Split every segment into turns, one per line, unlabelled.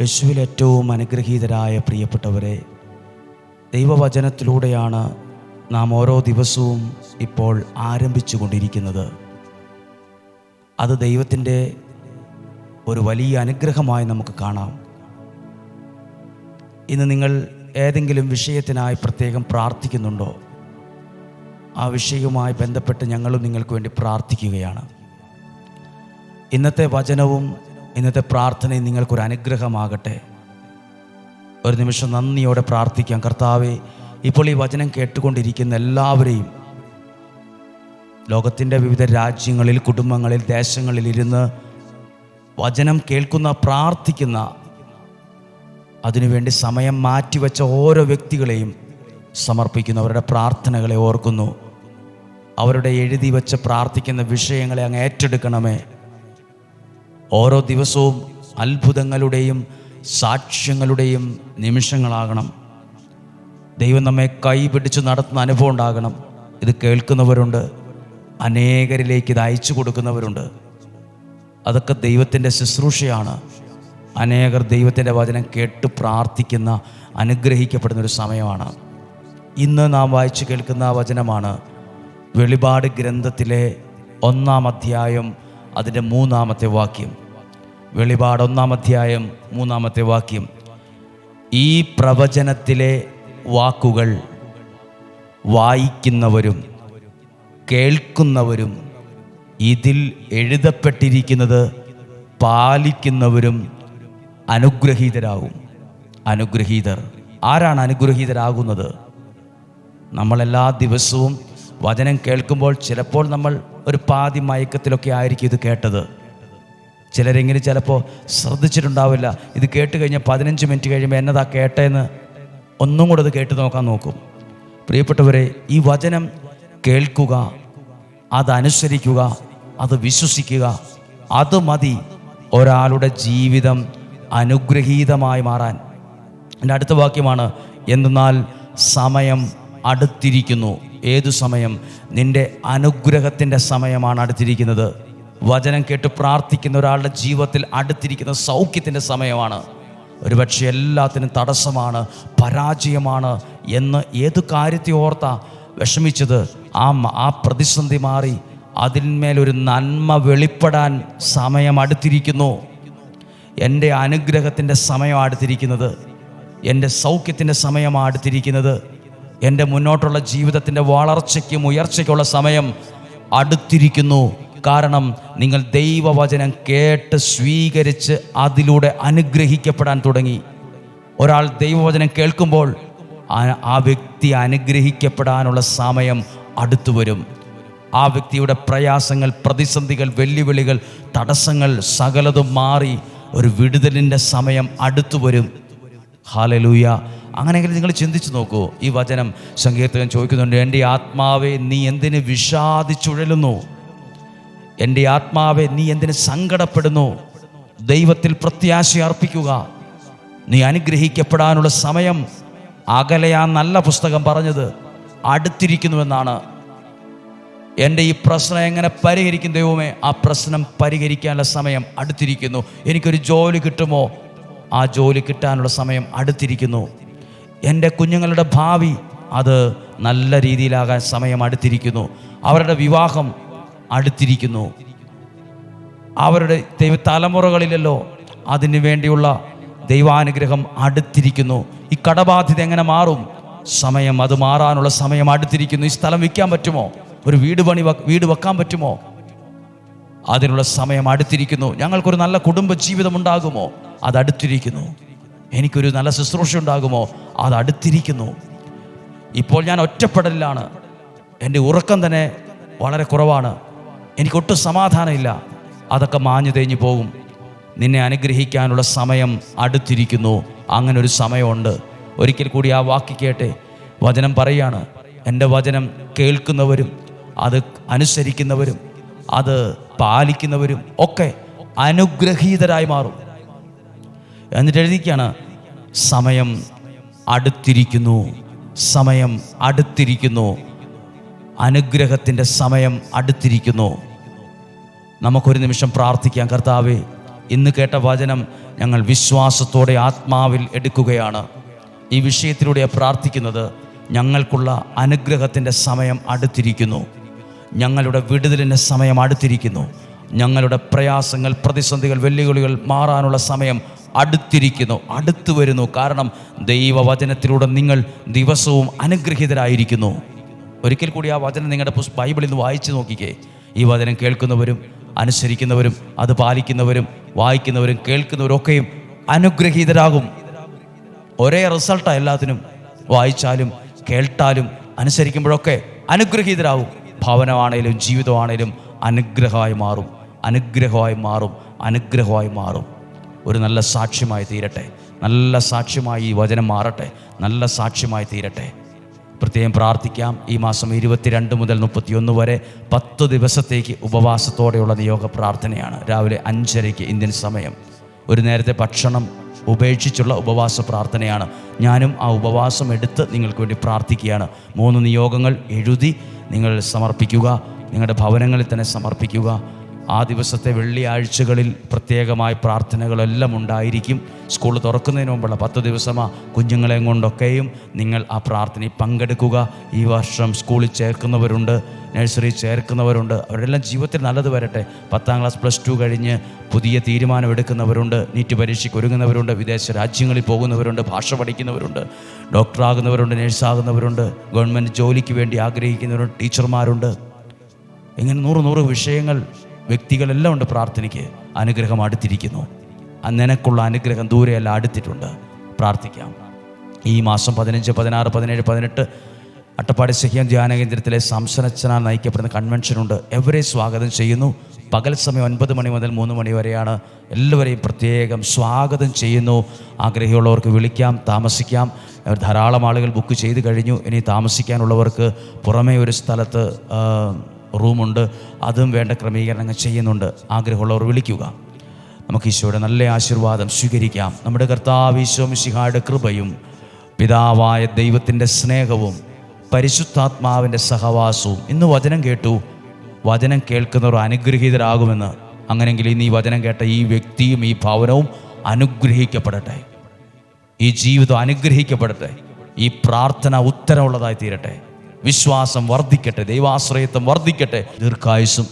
യേശുവിൽ ഏറ്റവും അനുഗ്രഹീതരായ പ്രിയപ്പെട്ടവരെ ദൈവവചനത്തിലൂടെയാണ് നാം ഓരോ ദിവസവും ഇപ്പോൾ ആരംഭിച്ചു കൊണ്ടിരിക്കുന്നത് അത് ദൈവത്തിന്റെ ഒരു വലിയ അനുഗ്രഹമായി നമുക്ക് കാണാം. ഇന്ന് നിങ്ങൾ ഏതെങ്കിലും വിഷയത്തിനായി പ്രത്യേകം പ്രാർത്ഥിക്കുന്നുണ്ടോ? ആ വിഷയവുമായി ബന്ധപ്പെട്ട് ഞങ്ങളും നിങ്ങൾക്ക് വേണ്ടി പ്രാർത്ഥിക്കുകയാണ്. ഇന്നത്തെ വചനവും ഇന്നത്തെ പ്രാർത്ഥന നിങ്ങൾക്കൊരു അനുഗ്രഹമാകട്ടെ. ഒരു നിമിഷം നന്ദിയോടെ പ്രാർത്ഥിക്കാം. കർത്താവെ ഇപ്പോൾ ഈ വചനം കേട്ടുകൊണ്ടിരിക്കുന്ന എല്ലാവരെയും ലോകത്തിന്റെ വിവിധ രാജ്യങ്ങളിൽ കുടുംബങ്ങളിൽ ദേശങ്ങളിൽ ഇരുന്ന് വചനം കേൾക്കുന്ന പ്രാർത്ഥിക്കുന്ന അതിനുവേണ്ടി സമയം മാറ്റിവെച്ച ഓരോ വ്യക്തികളെയും സമർപ്പിക്കുന്നു അവരുടെ പ്രാർത്ഥനകളെ ഓർക്കുന്നു. അവരുടെ എഴുതി വെച്ച് പ്രാർത്ഥിക്കുന്ന വിഷയങ്ങളെ അങ്ങ് ഏറ്റെടുക്കണമേ. ഓരോ ദിവസവും അത്ഭുതങ്ങളുടെയും സാക്ഷ്യങ്ങളുടെയും നിമിഷങ്ങളാകണം. ദൈവം നമ്മെ കൈപിടിച്ച് നടത്തുന്ന അനുഭവം ഉണ്ടാകണം. ഇത് കേൾക്കുന്നവരുണ്ട് അനേകരിലേക്ക് ഇത് അയച്ചു കൊടുക്കുന്നവരുണ്ട്. അതൊക്കെ ദൈവത്തിന്റെ ശുശ്രൂഷയാണ്. അനേകർ ദൈവത്തിന്റെ വചനം കേട്ട് പ്രാർത്ഥിക്കുന്ന അനുഗ്രഹിക്കപ്പെടുന്ന ഒരു സമയമാണ്. ഇന്ന് നാം വായിച്ചു കേൾക്കുന്ന വചനമാണ് വെളിപാട് ഗ്രന്ഥത്തിലെ ഒന്നാം അധ്യായം അതിന്റെ മൂന്നാമത്തെ വാക്യം. വെളിപാട് ഒന്നാം അധ്യായം മൂന്നാമത്തെ വാക്യം. ഈ പ്രവചനത്തിലെ വാക്കുകൾ വായിക്കുന്നവരും കേൾക്കുന്നവരും ഇതിൽ എഴുതപ്പെട്ടിരിക്കുന്നത് പാലിക്കുന്നവരും അനുഗ്രഹീതരാകും. അനുഗ്രഹീതർ. ആരാണ് അനുഗ്രഹീതരാകുന്നത്? നമ്മളെല്ലാ ദിവസവും വചനം കേൾക്കുമ്പോൾ ചിലപ്പോൾ നമ്മൾ ഒരു പാതി മയക്കത്തിലൊക്കെ ആയിരിക്കും ഇത് കേട്ടത്. ചിലരെങ്കിലും ചിലപ്പോൾ ശ്രദ്ധിച്ചിട്ടുണ്ടാവില്ല. ഇത് കേട്ട് കഴിഞ്ഞാൽ പതിനഞ്ച് മിനിറ്റ് കഴിയുമ്പോൾ എന്നതാ കേട്ടതെന്ന് ഒന്നും കൂടെ അത് കേട്ട് നോക്കാൻ നോക്കും. പ്രിയപ്പെട്ടവരെ ഈ വചനം കേൾക്കുക അതനുസരിക്കുക അത് വിശ്വസിക്കുക അത് മതി ഒരാളുടെ ജീവിതം അനുഗ്രഹീതമായി മാറാൻ. എന്റെ അടുത്ത വാക്യമാണ് എന്നാൽ സമയം അടുത്തിരിക്കുന്നു. ഏതു സമയം? നിന്റെ അനുഗ്രഹത്തിന്റെ സമയമാണ് അടുത്തിരിക്കുന്നത്. വചനം കേട്ട് പ്രാർത്ഥിക്കുന്ന ഒരാളുടെ ജീവിതത്തിൽ അടുത്തിരിക്കുന്ന സൗഖ്യത്തിന്റെ സമയമാണ്. ഒരുപക്ഷെ എല്ലാത്തിനും തടസ്സമാണ് പരാജയമാണ് എന്ന് ഏത് കാര്യത്തെ ഓർത്ത വിഷമിച്ചത്? ആ ആ പ്രതിസന്ധി മാറി. അതിന്മേലൊരു നന്മ വെളിപ്പെടാൻ സമയം അടുത്തിരിക്കുന്നു. എന്റെ അനുഗ്രഹത്തിന്റെ സമയം അടുത്തിരിക്കുന്നത് എന്റെ സൗഖ്യത്തിന്റെ സമയം അടുത്തിരിക്കുന്നത് എന്റെ മുന്നോട്ടുള്ള ജീവിതത്തിന്റെ വളർച്ചയ്ക്കും ഉയർച്ചയ്ക്കുള്ള സമയം അടുത്തിരിക്കുന്നു. കാരണം നിങ്ങൾ ദൈവവചനം കേട്ട് സ്വീകരിച്ച് അതിലൂടെ അനുഗ്രഹിക്കപ്പെടാൻ തുടങ്ങി. ഒരാൾ ദൈവവചനം കേൾക്കുമ്പോൾ ആ- വ്യക്തി അനുഗ്രഹിക്കപ്പെടാനുള്ള സമയം അടുത്തു വരും. ആ വ്യക്തിയുടെ പ്രയാസങ്ങൾ പ്രതിസന്ധികൾ വെല്ലുവിളികൾ തടസ്സങ്ങൾ സകലതും മാറി ഒരു വിടുതലിന്റെ സമയം അടുത്തു വരും. ഹാലലൂയ അങ്ങനെയെങ്കിൽ നിങ്ങൾ ചിന്തിച്ചു നോക്കൂ ഈ വചനം സങ്കീർത്തകൻ ചോദിക്കുന്നുണ്ട് എന്റെ ആത്മാവെ നീ എന്തിന് വിഷാദിച്ചുഴലുന്നു? എന്റെ ആത്മാവെ നീ എന്തിന് സങ്കടപ്പെടുന്നു? ദൈവത്തിൽ പ്രത്യാശ അർപ്പിക്കുക. നീ അനുഗ്രഹിക്കപ്പെടാനുള്ള സമയം. അകലെയാ നല്ല പുസ്തകം പറഞ്ഞത് അടുത്തിരിക്കുന്നുവെന്നാണ്. എന്റെ ഈ പ്രശ്നം എങ്ങനെ പരിഹരിക്കും ദൈവമേ? ആ പ്രശ്നം പരിഹരിക്കാനുള്ള സമയം അടുത്തിരിക്കുന്നു. എനിക്കൊരു ജോലി കിട്ടുമോ? ആ ജോലി കിട്ടാനുള്ള സമയം അടുത്തിരിക്കുന്നു. എന്റെ കുഞ്ഞുങ്ങളുടെ ഭാവി അത് നല്ല രീതിയിലാകാൻ സമയം അടുത്തിരിക്കുന്നു. അവരുടെ വിവാഹം അടുത്തിരിക്കുന്നു. അവരുടെ ദൈവ തലമുറകളിലല്ലോ അതിനു വേണ്ടിയുള്ള ദൈവാനുഗ്രഹം അടുത്തിരിക്കുന്നു. ഈ കടബാധ്യത എങ്ങനെ മാറും? സമയം അത് മാറാനുള്ള സമയം അടുത്തിരിക്കുന്നു. ഈ സ്ഥലം വിൽക്കാൻ പറ്റുമോ? ഒരു വീട് പണി വീട് വെക്കാൻ പറ്റുമോ? അതിനുള്ള സമയം അടുത്തിരിക്കുന്നു. ഞങ്ങൾക്കൊരു നല്ല കുടുംബ ജീവിതം ഉണ്ടാകുമോ? അത് അടുത്തിരിക്കുന്നു. എനിക്കൊരു നല്ല ശുശ്രൂഷ ഉണ്ടാകുമോ? അത് അടുത്തിരിക്കുന്നു. ഇപ്പോൾ ഞാൻ ഒറ്റപ്പെടലിലാണ്. എന്റെ ഉറക്കം തന്നെ വളരെ കുറവാണ്. എനിക്കൊട്ടും സമാധാനമില്ല. അതൊക്കെ മാഞ്ഞു തേഞ്ഞു പോകും. നിന്നെ അനുഗ്രഹിക്കാനുള്ള സമയം അടുത്തിരിക്കുന്നു. അങ്ങനെ ഒരു സമയമുണ്ട്. ഒരിക്കൽ കൂടി ആ വാക്ക് കേട്ടെ. വചനം പറയാണ്. എന്റെ വചനം കേൾക്കുന്നവരും അത് അനുസരിക്കുന്നവരും അത് പാലിക്കുന്നവരും ഒക്കെ അനുഗ്രഹീതരായി മാറും. എന്നിട്ട് എഴുതിക്കാണ് സമയം അടുത്തിരിക്കുന്നു. സമയം അടുത്തിരിക്കുന്നു. അനുഗ്രഹത്തിന്റെ സമയം അടുത്തിരിക്കുന്നു. നമുക്കൊരു നിമിഷം പ്രാർത്ഥിക്കാം കർത്താവേ. ഇന്ന് കേട്ട വചനം ഞങ്ങൾ വിശ്വാസത്തോടെ ആത്മാവിൽ എടുക്കുകയാണ്. ഈ വിഷയത്തിലൂടെ പ്രാർത്ഥിക്കുന്നത്. ഞങ്ങൾക്കുള്ള അനുഗ്രഹത്തിന്റെ സമയം അടുത്തിരിക്കുന്നു. ഞങ്ങളുടെ വിടുതലിന്റെ സമയം അടുത്തിരിക്കുന്നു. ഞങ്ങളുടെ പ്രയാസങ്ങൾ പ്രതിസന്ധികൾ വെല്ലുവിളികൾ മാറാനുള്ള സമയം അടുത്തിരിക്കുന്നു. അടുത്തു വരുന്നു. കാരണം ദൈവവചനത്തിലൂടെ നിങ്ങൾ ദിവസവും അനുഗ്രഹീതരായിരിക്കുന്നു. ഒരിക്കൽ കൂടി ആ വചനം നിങ്ങളുടെ പുസ് ബൈബിളിൽ നിന്ന് വായിച്ചു നോക്കിക്കേ. ഈ വചനം കേൾക്കുന്നവരും അനുസരിക്കുന്നവരും അത് പാലിക്കുന്നവരും വായിക്കുന്നവരും കേൾക്കുന്നവരും ഒക്കെയും അനുഗ്രഹീതരാകും. ഒരേ റിസൾട്ടാണ് എല്ലാത്തിനും. വായിച്ചാലും കേട്ടാലും അനുസരിക്കുമ്പോഴൊക്കെ അനുഗ്രഹീതരാകും. ഭവനമാണേലും ജീവിതമാണേലും അനുഗ്രഹമായി മാറും. അനുഗ്രഹമായി മാറും. അനുഗ്രഹമായി മാറും. ഒരു നല്ല സാക്ഷ്യമായി തീരട്ടെ. നല്ല സാക്ഷ്യമായി ഈ വചനം മാറട്ടെ. നല്ല സാക്ഷ്യമായി തീരട്ടെ. പ്രത്യേകം പ്രാർത്ഥിക്കാം. ഈ മാസം ഇരുപത്തിരണ്ട് മുതൽ മുപ്പത്തിയൊന്ന് വരെ പത്ത് ദിവസത്തേക്ക് ഉപവാസത്തോടെയുള്ള നിയോഗ പ്രാർത്ഥനയാണ്. രാവിലെ അഞ്ചരയ്ക്ക് ഇന്ത്യൻ സമയം. ഒരു നേരത്തെ ഭക്ഷണം ഉപേക്ഷിച്ചുള്ള ഉപവാസ പ്രാർത്ഥനയാണ്. ഞാനും ആ ഉപവാസം എടുത്ത് നിങ്ങൾക്ക് വേണ്ടി പ്രാർത്ഥിക്കുകയാണ്. മൂന്ന് നിയോഗങ്ങൾ എഴുതി നിങ്ങൾ സമർപ്പിക്കുക. നിങ്ങളുടെ ഭവനങ്ങളിൽ തന്നെ സമർപ്പിക്കുക. ആ ദിവസത്തെ വെള്ളിയാഴ്ചകളിൽ പ്രത്യേകമായ പ്രാർത്ഥനകളെല്ലാം ഉണ്ടായിരിക്കും. സ്കൂൾ തുറക്കുന്നതിന് മുമ്പുള്ള പത്ത് ദിവസമാ കുഞ്ഞുങ്ങളെ കൊണ്ടൊക്കെയും നിങ്ങൾ ആ പ്രാർത്ഥനയിൽ പങ്കെടുക്കുക. ഈ വർഷം സ്കൂളിൽ ചേർക്കുന്നവരുണ്ട് നഴ്സറി ചേർക്കുന്നവരുണ്ട്. അവരെല്ലാം ജീവിതത്തിൽ നല്ലത് വരട്ടെ. പത്താം ക്ലാസ് പ്ലസ് ടു കഴിഞ്ഞ് പുതിയ തീരുമാനം എടുക്കുന്നവരുണ്ട് നീറ്റ് പരീക്ഷയ്ക്ക് ഒരുങ്ങുന്നവരുണ്ട് വിദേശ രാജ്യങ്ങളിൽ പോകുന്നവരുണ്ട് ഭാഷ പഠിക്കുന്നവരുണ്ട് ഡോക്ടറാകുന്നവരുണ്ട് നഴ്സാകുന്നവരുണ്ട് ഗവൺമെന്റ് ജോലിക്ക് വേണ്ടി ആഗ്രഹിക്കുന്നവരുണ്ട് ടീച്ചർമാരുണ്ട്. ഇങ്ങനെ നൂറ് നൂറ് വിഷയങ്ങൾ വ്യക്തികളെല്ലാം ഉണ്ട് പ്രാർത്ഥനയ്ക്ക്. അനുഗ്രഹം അടുത്തിരിക്കുന്നു. നിനക്കുള്ള അനുഗ്രഹം ദൂരെയെല്ലാം അടുത്തിട്ടുണ്ട്. പ്രാർത്ഥിക്കാം. ഈ മാസം പതിനഞ്ച് പതിനാറ് പതിനേഴ് പതിനെട്ട് അട്ടപ്പാടി സഹ്യം ധ്യാന കേന്ദ്രത്തിലെ സംസനച്ചനാൽ നയിക്കപ്പെടുന്ന കൺവെൻഷനുണ്ട് എവരെ സ്വാഗതം ചെയ്യുന്നു? പകൽ സമയം ഒൻപത് മണി മുതൽ മൂന്ന് മണി വരെയാണ് എല്ലാവരെയും പ്രത്യേകം സ്വാഗതം ചെയ്യുന്നു. ആഗ്രഹമുള്ളവർക്ക് വിളിക്കാം താമസിക്കാം. ധാരാളം ആളുകൾ ബുക്ക് ചെയ്ത് കഴിഞ്ഞു. ഇനി താമസിക്കാനുള്ളവർക്ക് പുറമേ ഒരു സ്ഥലത്ത് റൂമുണ്ട്. അതും വേണ്ട ക്രമീകരണങ്ങൾ ചെയ്യുന്നുണ്ട്. ആഗ്രഹമുള്ളവർ വിളിക്കുക. നമുക്ക് ഈശോയുടെ നല്ല ആശീർവാദം സ്വീകരിക്കാം. നമ്മുടെ കർത്താവ് ഈശോ മിശിഹായുടെ കൃപയും പിതാവായ ദൈവത്തിന്റെ സ്നേഹവും പരിശുദ്ധാത്മാവിന്റെ സഹവാസവും ഇന്ന് വചനം കേട്ടു. വചനം കേൾക്കുന്നവർ അനുഗ്രഹീതരാകുമെന്ന്. അങ്ങനെങ്കിൽ ഇന്ന് ഈ വചനം കേട്ട ഈ വ്യക്തിയും ഈ ഭവനവും അനുഗ്രഹിക്കപ്പെടട്ടെ. ഈ ജീവിതം അനുഗ്രഹിക്കപ്പെടട്ടെ. ഈ പ്രാർത്ഥന ഉത്തരമുള്ളതായി തീരട്ടെ. വിശ്വാസം വർദ്ധിക്കട്ടെ ദൈവാശ്രയത്വം വർദ്ധിക്കട്ടെ. ദീർഘായുസും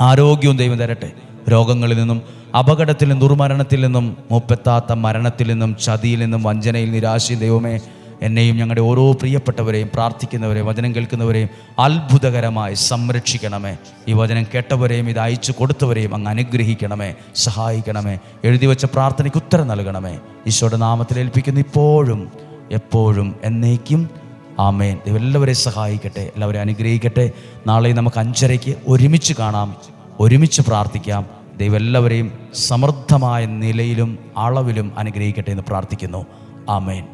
ആരോഗ്യവും ദൈവം തരട്ടെ. രോഗങ്ങളിൽ നിന്നും അപകടത്തിൽ നിന്നും ദുർമരണത്തിൽ നിന്നും മുപ്പത്താത്ത മരണത്തിൽ നിന്നും ചതിയിൽ നിന്നും വഞ്ചനയിൽ നിരാശയും ദൈവമേ എന്നെയും ഞങ്ങളുടെ ഓരോ പ്രിയപ്പെട്ടവരെയും പ്രാർത്ഥിക്കുന്നവരെയും വചനം കേൾക്കുന്നവരെയും അത്ഭുതകരമായി സംരക്ഷിക്കണമേ. ഈ വചനം കേട്ടവരെയും ഇത് അയച്ചു കൊടുത്തവരെയും അങ്ങ് അനുഗ്രഹിക്കണമേ സഹായിക്കണമേ എഴുതി വെച്ച പ്രാർത്ഥനയ്ക്ക് ഉത്തരം നൽകണമേ. ഈശോയുടെ നാമത്തിൽ ഏൽപ്പിക്കുന്ന ഇപ്പോഴും എപ്പോഴും എന്നേക്കും. ആമേൻ. എല്ലാവരെയും സഹായിക്കട്ടെ. എല്ലാവരെയും അനുഗ്രഹിക്കട്ടെ. നാളെ നമുക്ക് അഞ്ചരയ്ക്ക് ഒരുമിച്ച് കാണാം. ഒരുമിച്ച് പ്രാർത്ഥിക്കാം. ദൈവം എല്ലാവരെയും സമൃദ്ധമായ നിലയിലും അളവിലും അനുഗ്രഹിക്കട്ടെ എന്ന് പ്രാർത്ഥിക്കുന്നു. ആമേൻ.